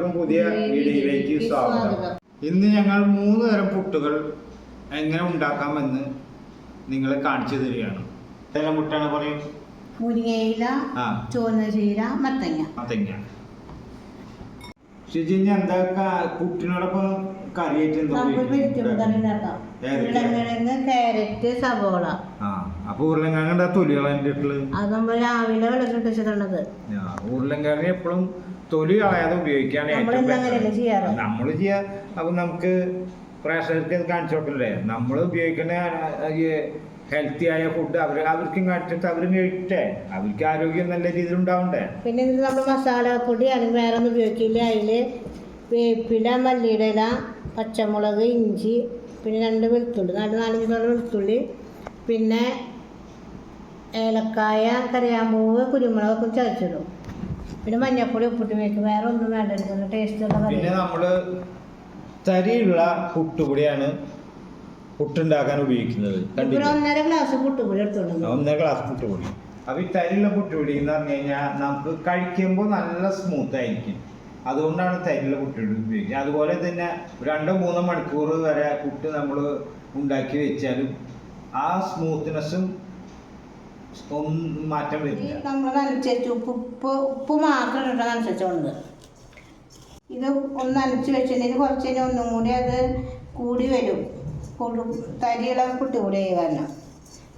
എല്ലാവർക്കും പുതിയ വീഡിയോയിലേക്ക് സ്വാഗതം. ഇന്ന് ഞങ്ങൾ മൂന്ന് തരം പുട്ടുകൾ എങ്ങനെ ഉണ്ടാക്കാമെന്ന് നിങ്ങളെ കാണിച്ചു തരികയാണ്. ഏതെല്ലാം പുട്ടാണ് പറയും? മുരിങ്ങയില ആ. ചുവന്ന ചീര മത്തങ്ങ. മത്തങ്ങ ഷിജിന് എന്താ ക- പുട്ടിനോടൊപ്പം കറിയായിട്ട് എന്താ നമുക്ക് വെജിറ്റബിൾ കറി? ഉണ്ടാക്കാം. ഏതൊക്കെയാ? ഉരുളക്കിഴങ്ങ് ക്യാരറ്റ് സവോള. ആ. അപ്പൊ അത് നമ്മൾ രാവിലെ വെള്ളത്തിലിട്ട് വെച്ചിട്ടുള്ളത്. ഉരുളൻകിഴങ്ങ് എപ്പോഴും തൊലി കളയാതെ ഉപയോഗിക്കാണ് അങ്ങനെയല്ലേ ചെയ്യാറ്? നമ്മൾ ചെയ്യാ അപ്പൊ നമുക്ക് പ്രേക്ഷകർക്ക് കാണിച്ചു കൊടുക്കണ്ടേ? നമ്മൾ ഉപയോഗിക്കുന്ന ഹെൽത്തി ആയ ഫുഡ് അവർ അവർക്കും കാണിച്ചിട്ട് അവരും കഴിക്കട്ടെ. അവർക്ക് ആരോഗ്യം നല്ല രീതിയിൽ ഉണ്ടാവണ്ടേ. പിന്നെ ഇതിൽ നമ്മൾ മസാലപ്പൊടി അല്ലെങ്കിൽ വേറെ ഒന്നും ഉപയോഗിക്കില്ല. അതിൽ വേപ്പില മല്ലിയുടെ ഇല പച്ചമുളക് ഇഞ്ചി പിന്നെ രണ്ട് വെളുത്തുള്ളി നാല് നാലഞ്ച് നാല് വെളുത്തുള്ളി. പിന്നെ ഏലക്കായ കറിയാമ്പൂവ് കുരുമുളകൊക്കെ ചതച്ചിടും. പിന്നെ മഞ്ഞപ്പൊടി ഉപ്പിട്ട് വെക്കും വേറെ ഒന്നും വേണ്ട ടേസ്റ്റ് ഉള്ള കറി. പിന്നെ നമ്മൾ തരിയുള്ള പുട്ടുപൊടിയാണ് പുട്ടുണ്ടാക്കാൻ ഉപയോഗിക്കുന്നത്. ഇവിടെ കണ്ടില്ലേ ഒന്നര ഗ്ലാസ് പുട്ടുപൊടി എടുത്തോണ്ട് ഒന്നര ഗ്ലാസ് പുട്ടുപൊടി. അപ്പൊ ഈ തരിയുള്ള പുട്ടുപൊടി എന്ന് പറഞ്ഞു കഴിഞ്ഞാൽ നമുക്ക് കഴിക്കുമ്പോൾ നല്ല സ്മൂത്ത് ആയിരിക്കും. അതുകൊണ്ടാണ് തരിയുള്ള പുട്ടുപൊടി ഉപയോഗിക്കുന്നത് അതുപോലെ തന്നെ രണ്ടോ മൂന്നോ മണിക്കൂർ വരെ പുട്ട് നമ്മൾ ഉണ്ടാക്കി വെച്ചാലും ആ സ്മൂത്ത്നെസ്സും ഒന്നും മാറ്റം വരില്ല നമ്മൾ നനച്ചു ഉപ്പ് ഉപ്പ് ഉപ്പ് മാത്രം ഇട്ടാൽ നനച്ചോണ്ട് ഇത് ഒന്ന് നനച്ച് വെച്ചിട്ടുണ്ടെങ്കിൽ കുറച്ച് കഴിഞ്ഞാൽ ഒന്നും കൂടി അത് കൂടി വരും. കൂടും. തരികളൊക്കെ പുട്ടുകൂടി ആയി കാരണം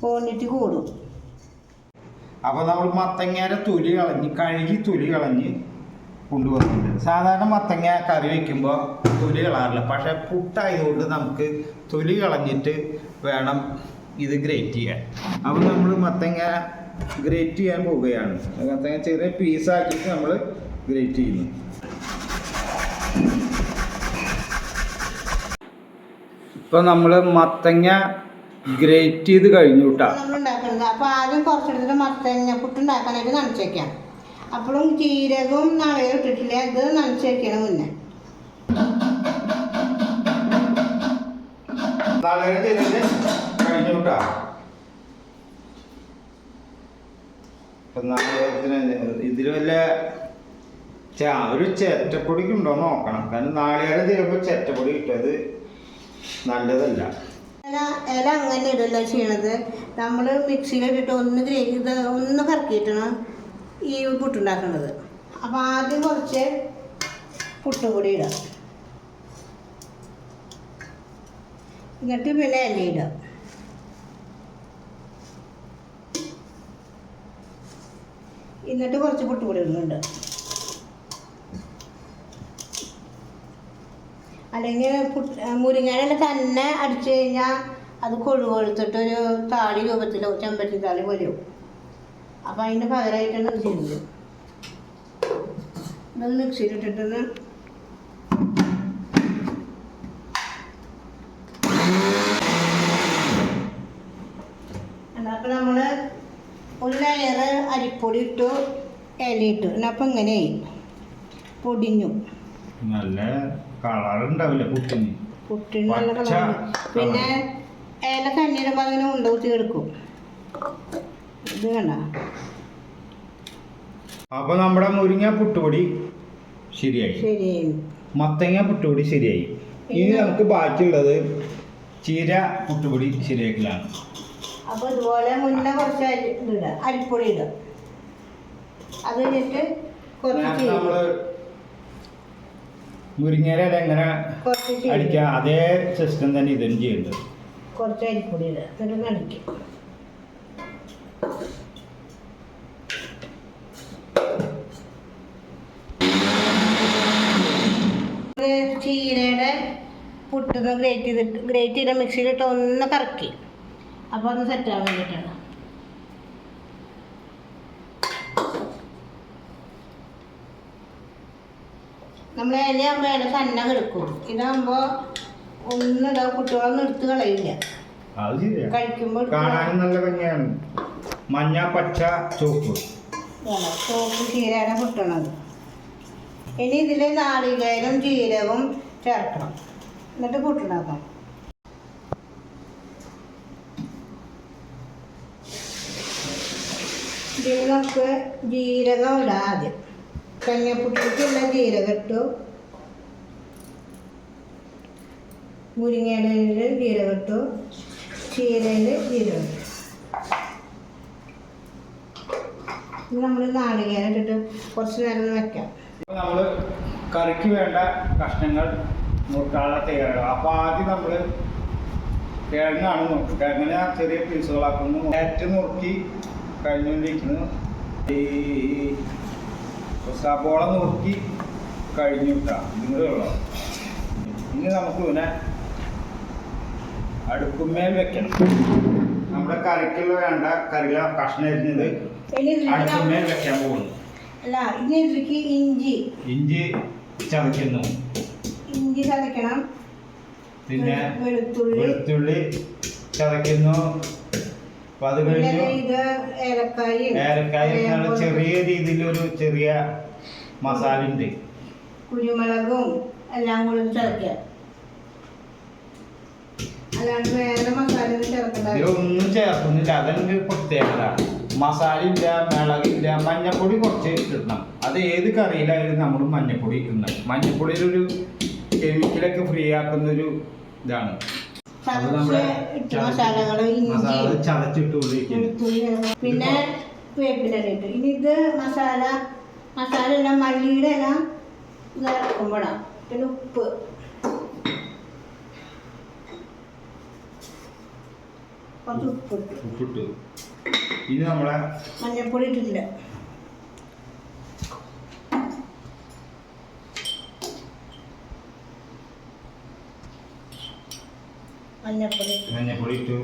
ക്വാണ്ടിറ്റി കൂടും. അപ്പോൾ നമ്മൾ മത്തങ്ങയുടെ തൊലി കളഞ്ഞ് കഴുകി തൊലി കളഞ്ഞ് കൊണ്ടുവന്നിട്ടുണ്ട്. സാധാരണ മത്തങ്ങ കറി വയ്ക്കുമ്പോൾ തൊലി കളാറില്ല. പക്ഷേ പുട്ടായതുകൊണ്ട് നമുക്ക് തൊലി കളഞ്ഞിട്ട് വേണം ഇത് ഗ്രേറ്റ് ചെയ്യാൻ. അപ്പോൾ നമ്മൾ മത്തങ്ങ ഗ്രേറ്റ് ചെയ്യാൻ പോവുകയാണ്. മത്തങ്ങ ചെറിയ പീസ് പീസാക്കിയിട്ട് നമ്മൾ ഗ്രേറ്റ് ചെയ്യുന്നു. ഇപ്പം നമ്മൾ മത്തങ്ങ ഗ്രേറ്റ് ചെയ്ത് കഴിഞ്ഞു കേട്ടോ അപ്പോൾ ആദ്യം കുറച്ചെടുത്തിട്ട് മത്തങ്ങ പുട്ടുണ്ടാക്കാനായിട്ട് നനച്ച് വയ്ക്കാം അപ്പോഴും ജീരകവും നാളെ ഇട്ടിട്ടില്ല? ഇത് നനച്ച് വയ്ക്കണം മുന്നേ. നാളെ ചെയ്തിട്ട് കഴിഞ്ഞു കേട്ടോ നാളികേരത്തിന് ഇതിൽ വല്ല ഒരു ചെറ്റപ്പൊടിക്ക് ഉണ്ടോ നോക്കണം. കാരണം നാളികേരം തീരുമ്പോ ചെറ്റപ്പൊടി കിട്ടും. നല്ലതല്ല. ഇല അങ്ങനെ ഇടല്ല ചെയ്യണത്? നമ്മൾ മിക്സിയിലിട്ടിട്ട് ഒന്ന് ഗ്രേവി ഒന്ന് കറക്കിയിട്ടാണ് ഈ പുട്ടുണ്ടാക്കുന്നത് അപ്പോൾ ആദ്യം കുറച്ച് പുട്ടുപൊടി ഇടാം. എന്നിട്ട് പിന്നെ ഇല ഇടാം. എന്നിട്ട് കുറച്ച് പൊട്ടുപൊടി ഇടുന്നുണ്ട് അല്ലെങ്കിൽ മുരിങ്ങയില തന്നെ അടിച്ചു കഴിഞ്ഞാൽ അത് കൊഴുവെടുത്തിട്ട് ഒരു താളി രൂപത്തിലോ ചെമ്പരത്തി താളി പോലെയോ അപ്പം അതിന് പകരമായിട്ടാണ് അത് ചെയ്യുന്നത്. ഇതൊന്ന് മിക്സിയിലിട്ടിട്ടൊന്ന് അപ്പോൾ നമ്മൾ ഒരു ലെയർ അരിപ്പൊടി ഇട്ടു ഇലയിട്ടു അപ്പം ഇങ്ങനെ പൊടിഞ്ഞു. നല്ല കളർ ഉണ്ടാവില്ല പുട്ടിന്? പുട്ടിന് നല്ല കളർ പിന്നെ ഇല കഞ്ഞിടുമ്പോൾ അങ്ങനെ ഉണ്ട കുത്തി എടുക്കും ഇത് കണ്ട? അപ്പൊ നമ്മുടെ മുരിങ്ങ പുട്ടുപൊടി ശരിയായി. ശരിയായി. മത്തങ്ങ പുട്ടുപൊടി ശരിയായി. ഇനി നമുക്ക് ബാക്കിയുള്ളത് ചീര പുട്ടുപൊടി ശരിയാക്കലാണ്. അപ്പോൾ ഇതുപോലെ മുന്നേ കുറച്ച് അരി ഇതിടുക അരിപ്പൊടി ഇടുക. അത് കഴിഞ്ഞിട്ട് കുറച്ച് മുരിങ്ങയില എങ്ങനെ അടിക്കുക അതേ സിസ്റ്റം തന്നെ ഇതും ചെയ്യുന്നത്. കുറച്ച് അരിപ്പൊടി ഇടുക എന്നിട്ട് നടിക്കും ചീരയുടെ പുട്ടൊന്ന് ഗ്രേറ്റ് ചെയ്തിട്ട് ഗ്രേറ്റ് ചെയ്ത മിക്സിയിലിട്ട് ഒന്ന് കറക്കി. അപ്പോൾ ഒന്ന് സെറ്റാകാൻ വേണ്ടിയിട്ടാണ് നമ്മൾ ഇലയാകുമ്പോൾ ഇല തന്നെ കിടക്കും. ഇതാകുമ്പോൾ ഒന്നിടാ കുട്ടികളൊന്നും എടുത്ത് കളയില്ല. കഴിക്കുമ്പോൾ കാണാനും നല്ല ഭംഗിയാണ്. മഞ്ഞ പച്ച ചോപ്പ് ചോപ്പ് ചീരയാണ് കിട്ടണത് ഇനി ഇതിൽ നാളികേരം ജീരകവും ചേർക്കണം. എന്നിട്ട് പുട്ടുണ്ടാക്കാം ഇതിൽ ജീരകം ഇടാം ആദ്യം കഞ്ഞപ്പുട്ടിക്കുള്ള ജീരകം ഇട്ടു. മുരിങ്ങയുടെ ജീരകം ഇട്ടു. ചീരയിൽ ജീരകം ഇട്ടു. നമ്മൾ നാളികേരം ഇട്ടിട്ട് കുറച്ച് നേരം വെക്കാം. നമ്മൾ കറിക്ക് വേണ്ട കഷ്ണങ്ങൾ മുട്ടാളെ തയ്യാറാണ് അപ്പോൾ ആദ്യം നമ്മൾ കിഴങ്ങാണ് നോക്കുക കിഴങ്ങിനെ ചെറിയ പീസുകളാക്കുന്നു ഏറ്റവും നുറുക്കി കഴിഞ്ഞുകൊണ്ടിരിക്കുന്നു. ഈ സബോള നോക്കി കഴിഞ്ഞു കിട്ടാം. ഇതുകൂടെ ഉള്ളു ഇനി നമുക്ക് പിന്നെ അടുക്കുമേൽ വെക്കണം. നമ്മുടെ കറിക്കുള്ള വേണ്ട കറിയില കഷ്ണം അരിഞ്ഞത് ഇനി അടുക്കുമേൽ വെക്കാൻ പോകുന്നു. ഇഞ്ചി. ഇഞ്ചി ചതയ്ക്കുന്നു. ഇഞ്ചി ചതയ്ക്കണം. പിന്നെ വെളുത്തുള്ളി ചതയ്ക്കുന്നു. അപ്പൊ അത് കഴിഞ്ഞു. ഏലക്കായി ചെറിയ രീതിയിലൊരു ചെറിയ മസാല ഉണ്ട്. കുരുമുളകും എല്ലാം കൂടി ചേർക്കുക. അല്ലാണ്ട് വേറെ മസാല ഒന്നും ചേർക്കുന്നില്ല. അതെന്റെ പ്രത്യേകത മസാല ഇല്ല മിളകില്ല മഞ്ഞപ്പൊടി കുറച്ച് ഇടണം. അത് ഏത് കറിയിലായാലും നമ്മൾ മഞ്ഞപ്പൊടി ഇടണം. മഞ്ഞപ്പൊടിയിലൊരു കെമിക്കലൊക്കെ ഫ്രീ ആക്കുന്ന ഒരു ഇതാണ്. ചതച്ച് മസാലകൾ ഇഞ്ചി പിന്നെ വേപ്പില ഇട്ടു. ഇനി ഇത് മസാല മസാല എല്ലാം മല്ലിയുടെ എല്ലാം ഇത് ഇറക്കുമ്പോഴാണ് പിന്നെ ഉപ്പ്. കുറച്ച് ഉപ്പ് ഇട്ടു ഇനി നമ്മളെ മഞ്ഞപ്പൊടി ഇട്ടിട്ടില്ല. മഞ്ഞൾപ്പൊടി ഇട്ടു. മഞ്ഞപ്പൊടി ഇട്ടു.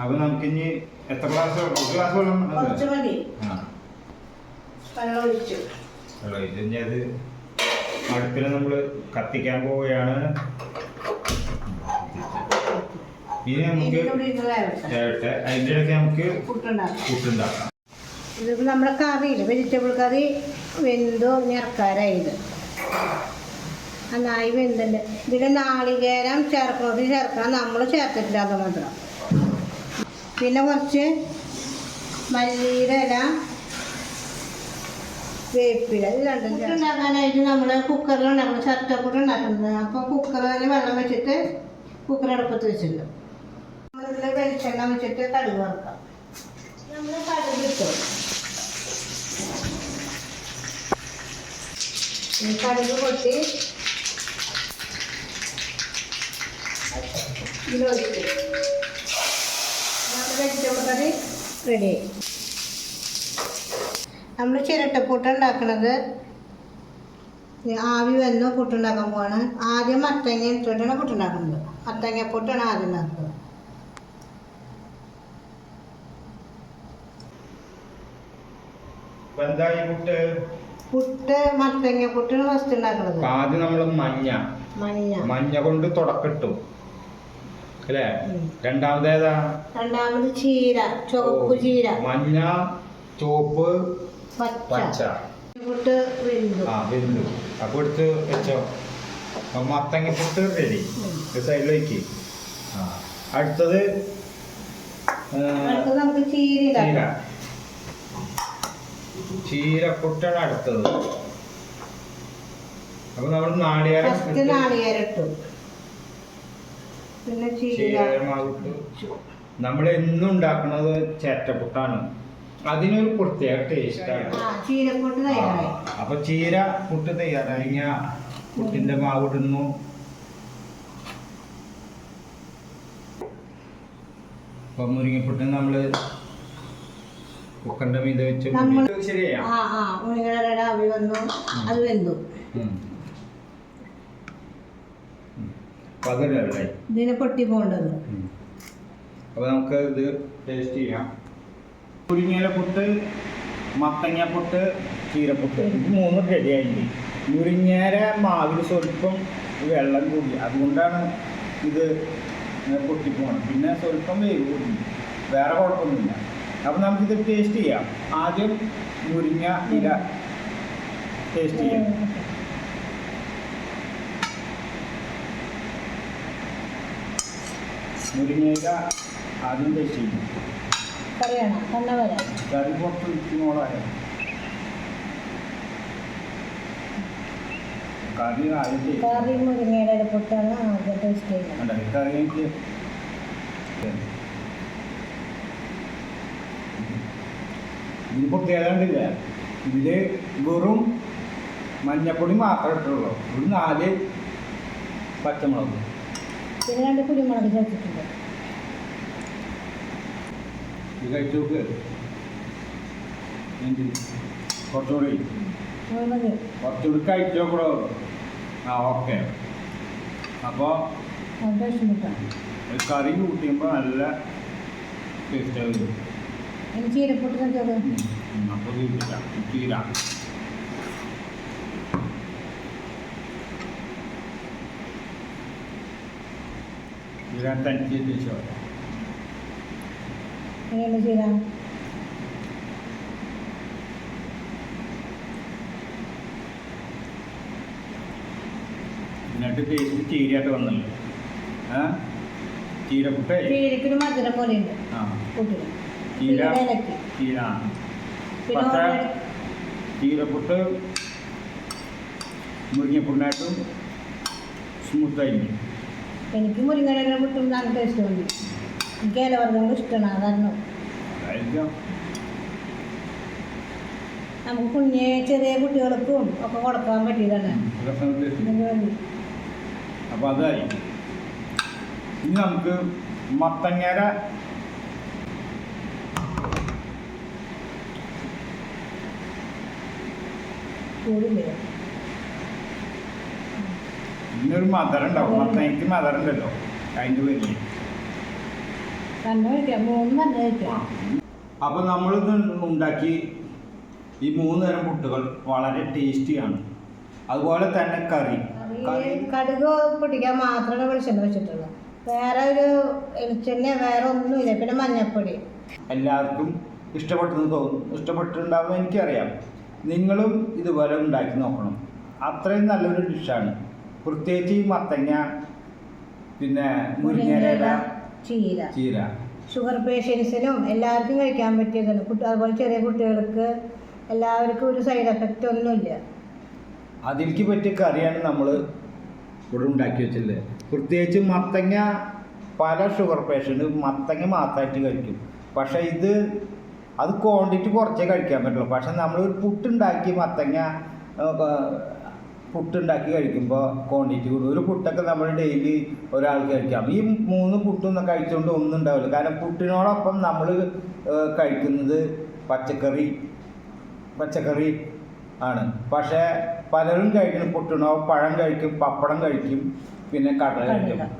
അപ്പൊ നമുക്കിനി എത്ര ഗ്ലാസ് ഒരു ഗ്ലാസ് വെള്ളം? കുറച്ച് മതി. വെള്ളം ഒഴിച്ചു. വെള്ളം ഒഴിച്ച്. ഇനി അത് അടുപ്പിൽ നമ്മൾ കത്തിക്കാൻ പോവുകയാണ്. ഇനി നമുക്ക് അതിന്റെ ഇടയ്ക്ക് നമുക്ക് പുട്ടുണ്ടാക്കാം. ഇതിപ്പോൾ നമ്മുടെ കറിയില്ല? വെജിറ്റബിൾ കറി വെന്തോ ഞെറക്കാരായത് നന്നായി വെന്തുണ്ട് ഇതിൽ നാളികേരം ചേർക്കണത് ചേർക്കണം. നമ്മൾ ചേർത്തിട്ടില്ല അത് മാത്രം. പിന്നെ കുറച്ച് മല്ലിയുടെ ഇല വേപ്പില ഇത് രണ്ടും ഉണ്ടാക്കാനായിട്ട് നമ്മൾ കുക്കറിൽ ഉണ്ടാക്കണം ചട്ടപ്പുട്ട് ഉണ്ടാക്കുന്നത്. അപ്പോൾ കുക്കറിൽ വെള്ളം വെച്ചിട്ട് കുക്കർ അടുപ്പത്ത് വെച്ചിട്ടുണ്ട് നമ്മളിതിൽ വെളിച്ചെണ്ണ വെച്ചിട്ട് കടുക് വറുക്കാം. നമ്മൾ കടുക് ഇട്ടു. കടുക് പൊട്ടി വെജിറ്റബിൾ കറി റെഡി നമ്മൾ ചിരട്ടപ്പൂട്ട് ഉണ്ടാക്കണത് ആവി വന്നു പുട്ടുണ്ടാക്കാൻ പോവാണ്. ആദ്യം മത്തങ്ങ ഇട്ടിട്ടാണ് പുട്ടുണ്ടാക്കുന്നത്. മത്തങ്ങപ്പൂട്ടാണ് ആദ്യം ഉണ്ടാക്കുന്നത് പുട്ട്? മത്തങ്ങ പുട്ടാണ് ഫസ്റ്റ് ഉണ്ടാക്കുന്നത്. ആദ്യം നമ്മൾ മഞ്ഞ. മഞ്ഞ. മഞ്ഞ കൊണ്ട് തുടക്കിട്ടു. അല്ലേ. രണ്ടാമതേതാ? രണ്ടാമത് ചീര ചുവപ്പ് ചീര. മഞ്ഞ ചുവപ്പ് പച്ച. ആ വെന്തു അപ്പൊ എടുത്ത് വെച്ചോ. മത്തങ്ങ പുട്ട് റെഡി സൈഡിലേക്ക് ആ അടുത്തത് ചീര ചീര. ചീരപ്പുട്ടാണ് അടുത്തത്. അപ്പൊ നമ്മൾ നാളികേരം നാളികേരം ഇട്ടു. പിന്നെ ചീരമാവിട്ട് നമ്മൾ എന്നും ഉണ്ടാക്കുന്നത് ചേറ്റപ്പുട്ടാണ്. അതിനൊരു പ്രത്യേക ടേസ്റ്റാണ്. ചീരപ്പൊട്ട് തയ്യാറായി. അപ്പൊ ചീര പുട്ട് തയ്യാറായി ഞാൻ പുട്ടിന്റെ മാവ് ഇടുന്നു അപ്പൊ മുരിങ്ങപ്പുട്ട് നമ്മൾ കുക്കറിന്റെ മീത വെച്ച് ശരിയാ ആവി വന്നു. അത് വെന്തു. ഇതിന് പൊട്ടി പോകേണ്ടത്. അപ്പൊ നമുക്ക് ഇത് ടേസ്റ്റ് ചെയ്യാം. മുരിങ്ങയില പുട്ട് മത്തങ്ങ പുട്ട് ചീരപ്പുട്ട്. ഇത് മൂന്നും റെഡിയായിട്ടുണ്ട് മുരിങ്ങേര മാവിൽ സ്വല്പം വെള്ളം കൂടി. അതുകൊണ്ടാണ് ഇത് പൊട്ടിപ്പോണം പിന്നെ സ്വല്പം വേവ് കൂടി. വേറെ കുഴപ്പമൊന്നുമില്ല. അപ്പം നമുക്കിത് ടേസ്റ്റ് ചെയ്യാം. ആദ്യം മുരിങ്ങ ഇല ടേസ്റ്റ് ചെയ്യാം. മുരിങ്ങ ഇല ആദ്യം പറയണം വരാം കറി പുറത്ത് വിൽക്കുന്നോളായ കറി ആദ്യം. കറി മുരിങ്ങയുടെ ടേസ്റ്റ് ചെയ്യുന്നത് കറി ഇതിൽ വെറും മഞ്ഞപ്പൊടി മാത്രമേ ഇട്ടുള്ളൂ. ഒരു നാല് പച്ചമുളക്. പിന്നെ രണ്ട് കുരുമുളക് ചേർത്തിട്ടുണ്ട്? കുറച്ചുകൂടി. കുറച്ചുകൂടി കഴിച്ചു നോക്കണോ ആ ഓക്കെ. അപ്പോൾ കറി കൂട്ടിയുമ്പോൾ നല്ല ടേസ്റ്റ് ഇനി ചീരപ്പൊട്ട് അപ്പോൾ ചീര. ടേസ്റ്റ് ചീരയായിട്ട് വന്നല്ലോ ആ ചീര ചീര ചീരപ്പുട്ട് മുരിങ്ങപ്പുണ്ണായിട്ടും സ്മൂത്തായിട്ട് എനിക്ക് മുരിങ്ങയുടെ പുട്ടും നല്ല ടേസ്റ്റ് തോന്നി എനിക്ക് ഇലവർഗങ്ങൾ ഇഷ്ടമാണ് അതാണ് നമുക്ക് കുഞ്ഞെ ചെറിയ കുട്ടികൾക്കും ഒക്കെ കൊടുക്കാൻ പറ്റിയതാണ്. അപ്പോൾ അതായി. ഇനി നമുക്ക് മത്തങ്ങര. ചൂടില്ലേ മദറുണ്ടാവും മദർ ഉണ്ടാവും മദറുണ്ടല്ലോ മദർ ഉണ്ടല്ലോ അതിന്റെ തന്നെ തന്നെ കഴിക്കാം അപ്പോൾ നമ്മളിത് ഉണ്ടാക്കി ഈ മൂന്ന് തരം പുട്ടുകൾ വളരെ ടേസ്റ്റിയാണ്. അതുപോലെ തന്നെ കറി. കടുക് പൊട്ടിക്കാൻ മാത്രമേ വെളിച്ചെണ്ണ വെച്ചിട്ടുള്ളൂ. വേറെ ഒരു വെളിച്ചെണ്ണ വേറെ ഒന്നുമില്ല. പിന്നെ മഞ്ഞപ്പൊടി. എല്ലാവർക്കും ഇഷ്ടപ്പെട്ടെന്ന് തോന്നുന്നു. ഇഷ്ടപ്പെട്ടിട്ടുണ്ടാവുമെന്ന് എനിക്കറിയാം. നിങ്ങളും ഇതുപോലെ ഉണ്ടാക്കി നോക്കണം. അത്രയും നല്ലൊരു ഡിഷാണ്. പ്രത്യേകിച്ച് ഈ മത്തങ്ങ പിന്നെ മുരിങ്ങയില ചീര. ചീര. ഷുഗർ പേഷ്യൻസിനും എല്ലാവർക്കും കഴിക്കാൻ പറ്റിയതാണ്. കുട്ടി അതുപോലെ ചെറിയ കുട്ടികൾക്ക് എല്ലാവർക്കും ഒരു സൈഡ് എഫക്റ്റ് ഒന്നുമില്ല. അതിലേക്ക് പറ്റിയ കറിയാണ് നമ്മൾ ഇവിടെ ഉണ്ടാക്കി വെച്ചിട്ടുള്ളത്. പ്രത്യേകിച്ച് മത്തങ്ങ പല ഷുഗർ പേഷ്യന്റ് മത്തങ്ങ മാത്രമായിട്ട് കഴിക്കും. പക്ഷേ ഇത് അത് ക്വാണ്ടിറ്റി കുറച്ചേ കഴിക്കാൻ പറ്റുള്ളൂ. പക്ഷെ നമ്മൾ ഒരു പുട്ടുണ്ടാക്കി മത്തങ്ങ പുട്ടുണ്ടാക്കി കഴിക്കുമ്പോൾ ക്വാണ്ടിറ്റി കൂടും. ഒരു പുട്ടൊക്കെ നമ്മൾ ഡെയിലി ഒരാൾക്ക് കഴിക്കാം. ഈ മൂന്ന് പുട്ടൊന്നും കഴിച്ചുകൊണ്ട് ഒന്നും ഉണ്ടാവില്ല. കാരണം പുട്ടിനോടൊപ്പം നമ്മൾ കഴിക്കുന്നത് പച്ചക്കറി പച്ചക്കറി ആണ്. പക്ഷേ പലരും കഴിക്കുന്ന. പുട്ടുണോ പഴം കഴിക്കും പപ്പടം കഴിക്കും പിന്നെ കടല കഴിക്കും.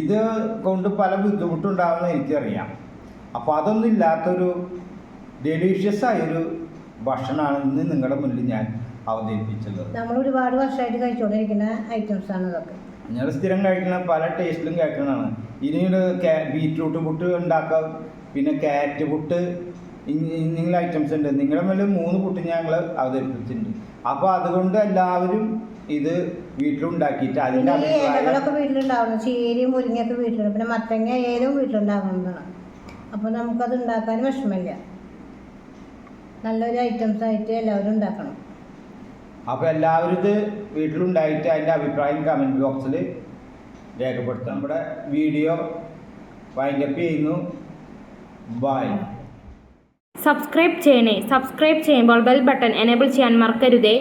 ഇത് കൊണ്ട് പല ബുദ്ധിമുട്ടുണ്ടാകുമെന്ന് എനിക്കറിയാം. അപ്പോൾ അതൊന്നും ഇല്ലാത്തൊരു ഡെലീഷ്യസ് ആയൊരു ഭക്ഷണമാണ് ഇന്ന് നിങ്ങളുടെ മുന്നിൽ ഞാൻ അവതരിപ്പിച്ചുള്ളത് നമ്മൾ ഒരുപാട് വർഷമായിട്ട് കഴിച്ചുകൊണ്ടിരിക്കുന്ന ഐറ്റംസ് ആണ് ഇതൊക്കെ. ഞാൻ സ്ഥിരം കഴിക്കുന്ന പല ടേസ്റ്റിലും കഴിക്കുന്നതാണ് ഇനിയൊരു ബീറ്റ്റൂട്ട് പുട്ട് ഉണ്ടാക്കാം പിന്നെ ക്യാരറ്റ് പുട്ട് ഇങ്ങനെ ഐറ്റംസ് ഉണ്ട്. നിങ്ങളുടെ മേലെ മൂന്ന് പുട്ട് ഞങ്ങൾ അവതരിപ്പിച്ചിട്ടുണ്ട്. അപ്പോൾ അതുകൊണ്ട് എല്ലാവരും ഇത് വീട്ടിലുണ്ടാക്കിയിട്ട് അതിന്റെ ഇലകളൊക്കെ വീട്ടിലുണ്ടാവുന്നു ചീരയും മുരിങ്ങയൊക്കെ വീട്ടിലുണ്ട്. പിന്നെ മത്തങ്ങ ഏലും വീട്ടിലുണ്ടാകുന്നതാണ് അപ്പോൾ നമുക്കത് ഉണ്ടാക്കാൻ വിഷമമില്ല. നല്ലൊരു ഐറ്റംസ് ആയിട്ട് എല്ലാവരും ഉണ്ടാക്കണം. അപ്പോൾ എല്ലാവരും ഇത് വീട്ടിലുണ്ടായിട്ട് അതിന്റെ അഭിപ്രായം കമന്റ് ബോക്സിൽ രേഖപ്പെടുത്താം നമ്മുടെ വീഡിയോ വൈൻഡപ്പ് ചെയ്യുന്നു. ബൈ സബ്സ്ക്രൈബ് ചെയ്യണേ. സബ്സ്ക്രൈബ് ചെയ്യുമ്പോൾ ബെൽ ബട്ടൺ എനേബിൾ ചെയ്യാൻ മറക്കരുതേ.